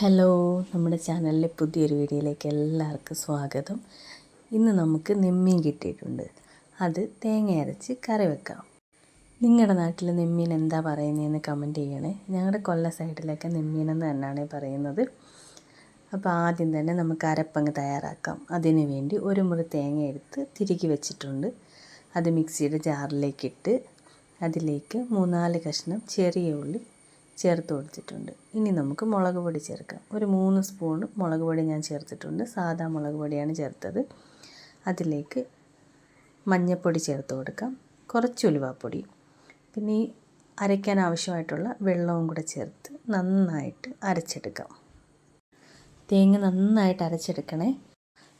Hello നമ്മുടെ ചാനലിലെ പുതിയൊരു വീഡിയോയിലേക്ക് എല്ലാവർക്കും സ്വാഗതം. ഇന്ന് നമുക്ക് നെമ്മീൻ കിട്ടിയിട്ടുണ്ട്. അത് തേങ്ങ അരച്ച് കറി വെക്കാം. നിങ്ങളുടെ നാട്ടിൽ നെമ്മീൻ എന്താ പറയുന്നതെന്ന് കമന്റ് ചെയ്യണേ. ഞങ്ങളുടെ കൊല്ല സൈഡിലൊക്കെ നെമ്മീൻ എന്ന് തന്നെയാണ് പറയുന്നത്. അപ്പോൾ ആദ്യം തന്നെ നമുക്ക് അരപ്പങ്ങ് തയ്യാറാക്കാം. അതിനു വേണ്ടി ഒരു മുറി തേങ്ങ എടുത്ത് തിരികെ വെച്ചിട്ടുണ്ട്. അത് മിക്സിയുടെ ജാറിലേക്കിട്ട് അതിലേക്ക് മൂന്നാൽ കഷ്ണം ചെറിയ ഉള്ളി ചേർത്ത് കൊടുത്തിട്ടുണ്ട്. ഇനി നമുക്ക് മുളക് പൊടി ചേർക്കാം. ഒരു മൂന്ന് സ്പൂൺ മുളക് പൊടി ഞാൻ ചേർത്തിട്ടുണ്ട്. സാധാ മുളക് പൊടിയാണ് ചേർത്തത്. അതിലേക്ക് മഞ്ഞൾപ്പൊടി ചേർത്ത് കൊടുക്കാം. കുറച്ച് ഉലുവാപ്പൊടി. പിന്നെ ഈ അരയ്ക്കാൻ ആവശ്യമായിട്ടുള്ള വെള്ളവും കൂടെ ചേർത്ത് നന്നായിട്ട് അരച്ചെടുക്കാം. തേങ്ങ നന്നായിട്ട് അരച്ചെടുക്കണേ.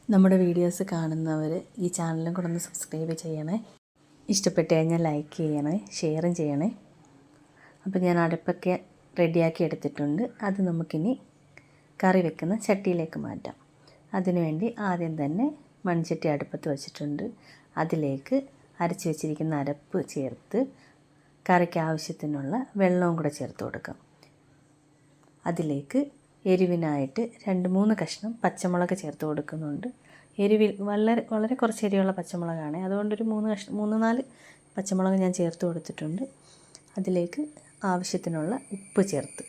നമ്മുടെ വീഡിയോസ് കാണുന്നവർ ഈ ചാനലും കൂടെ ഒന്ന് സബ്സ്ക്രൈബ് ചെയ്യണേ. ഇഷ്ടപ്പെട്ട് കഴിഞ്ഞാൽ ലൈക്ക് ചെയ്യണേ ഷെയറും ചെയ്യണേ. അപ്പോൾ ഞാൻ അടുപ്പൊക്കെ റെഡിയാക്കി എടുത്തിട്ടുണ്ട്. അത് നമുക്കിനി കറി വെക്കുന്ന ചട്ടിയിലേക്ക് മാറ്റാം. അതിനുവേണ്ടി ആദ്യം തന്നെ മൺചട്ടി അടുപ്പത്ത് വെച്ചിട്ടുണ്ട്. അതിലേക്ക് അരച്ച് വെച്ചിരിക്കുന്ന അരപ്പ് ചേർത്ത് കറിക്ക് ആവശ്യത്തിനുള്ള വെള്ളവും കൂടെ ചേർത്ത് കൊടുക്കാം. അതിലേക്ക് എരിവിനായിട്ട് രണ്ട് മൂന്ന് കഷ്ണം പച്ചമുളക് ചേർത്ത് കൊടുക്കുന്നുണ്ട്. എരിവിൽ വളരെ വളരെ കുറച്ച് എരിവുള്ള പച്ചമുളകാണ്. അതുകൊണ്ടൊരു മൂന്ന് കഷ്ണം മൂന്ന് നാല് പച്ചമുളക് ഞാൻ ചേർത്ത് കൊടുത്തിട്ടുണ്ട്. അതിലേക്ക് ആവശ്യത്തിനുള്ള ഉപ്പ് ചേർത്ത്.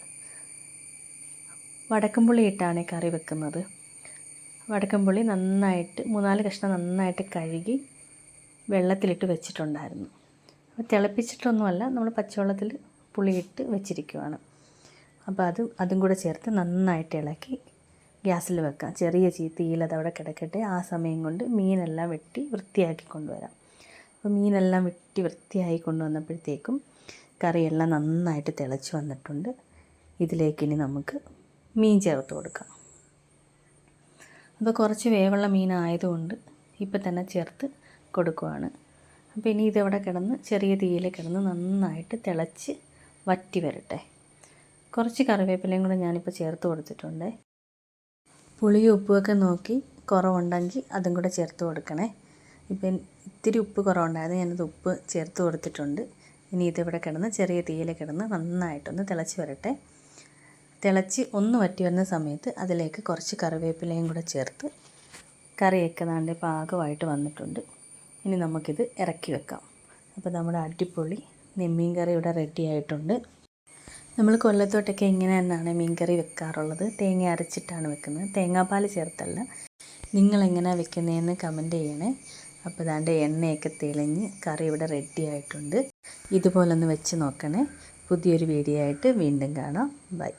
വടക്കമ്പുള്ളി ഇട്ടാണ് കറി വെക്കുന്നത്. വടക്കമ്പുള്ളി നന്നായിട്ട് മൂന്നാൽ കഷ്ണം നന്നായിട്ട് കഴുകി വെള്ളത്തിലിട്ട് വെച്ചിട്ടുണ്ടായിരുന്നു. അപ്പോൾ തിളപ്പിച്ചിട്ടൊന്നുമല്ല നമ്മൾ പച്ചവെള്ളത്തിൽ പുളിയിട്ട് വെച്ചിരിക്കുവാണ്. അപ്പോൾ അത് അതും കൂടെ ചേർത്ത് നന്നായിട്ട് ഇളക്കി ഗ്യാസിൽ വെക്കാം. ചെറിയ ചീ തീയിൽ അതവിടെ കിടക്കട്ടെ. ആ സമയം കൊണ്ട് മീനെല്ലാം വെട്ടി വൃത്തിയാക്കി കൊണ്ടുവരാം. അപ്പോൾ മീനെല്ലാം വെട്ടി വൃത്തിയായി കൊണ്ടുവന്നപ്പോഴത്തേക്കും കറിയെല്ലാം നന്നായിട്ട് തിളച്ച് വന്നിട്ടുണ്ട്. ഇതിലേക്ക് ഇനി നമുക്ക് മീൻ ചേർത്ത് കൊടുക്കാം. അപ്പോൾ കുറച്ച് വേവുള്ള മീനായതുകൊണ്ട് ഇപ്പം തന്നെ ചേർത്ത് കൊടുക്കുവാണ്. അപ്പോൾ ഇനി ഇതവിടെ കിടന്ന് ചെറിയ തീയിൽ കിടന്ന് നന്നായിട്ട് തിളച്ച് വറ്റി വരട്ടെ. കുറച്ച് കറിവേപ്പിലയും കൂടെ ഞാനിപ്പോൾ ചേർത്ത് കൊടുത്തിട്ടുണ്ട്. പുളിയും ഉപ്പുമൊക്കെ നോക്കി കുറവുണ്ടെങ്കിൽ അതും കൂടെ ചേർത്ത് കൊടുക്കണേ. ഇപ്പം ഇത്തിരി ഉപ്പ് കുറവുണ്ടായിരുന്നു. ഞാനത് ഉപ്പ് ചേർത്ത് കൊടുത്തിട്ടുണ്ട്. ഇനി ഇതിവിടെ കിടന്ന് ചെറിയ തീയിൽ കിടന്ന് നന്നായിട്ടൊന്ന് തിളച്ച് വരട്ടെ. തിളച്ച് ഒന്ന് വറ്റി വരുന്ന സമയത്ത് അതിലേക്ക് കുറച്ച് കറിവേപ്പിലയും കൂടെ ചേർത്ത് കറിയൊക്കെ നാണ്ട് പാകമായിട്ട് വന്നിട്ടുണ്ട്. ഇനി നമുക്കിത് ഇറക്കി വെക്കാം. അപ്പോൾ നമ്മുടെ അടിപൊളി നെമ്മീൻ കറി ഇവിടെ റെഡി ആയിട്ടുണ്ട്. നമ്മൾ കൊല്ലത്തോട്ടൊക്കെ ഇങ്ങനെ തന്നെയാണ് മീൻകറി വെക്കാറുള്ളത്? തേങ്ങ അരച്ചിട്ടാണ് വെക്കുന്നത്. തേങ്ങാപ്പാൽ ചേർത്തല്ല. നിങ്ങളെങ്ങനെയാണ് വെക്കുന്നതെന്ന് കമന്റ് ചെയ്യണേ. അപ്പോൾ ഇതാണ്ട് എണ്ണയൊക്കെ തെളിഞ്ഞ് കറി ഇവിടെ റെഡി ആയിട്ടുണ്ട്. ഇതുപോലൊന്ന് വെച്ച് നോക്കണേ. പുതിയൊരു വീഡിയോ ആയിട്ട് വീണ്ടും കാണാം. ബൈ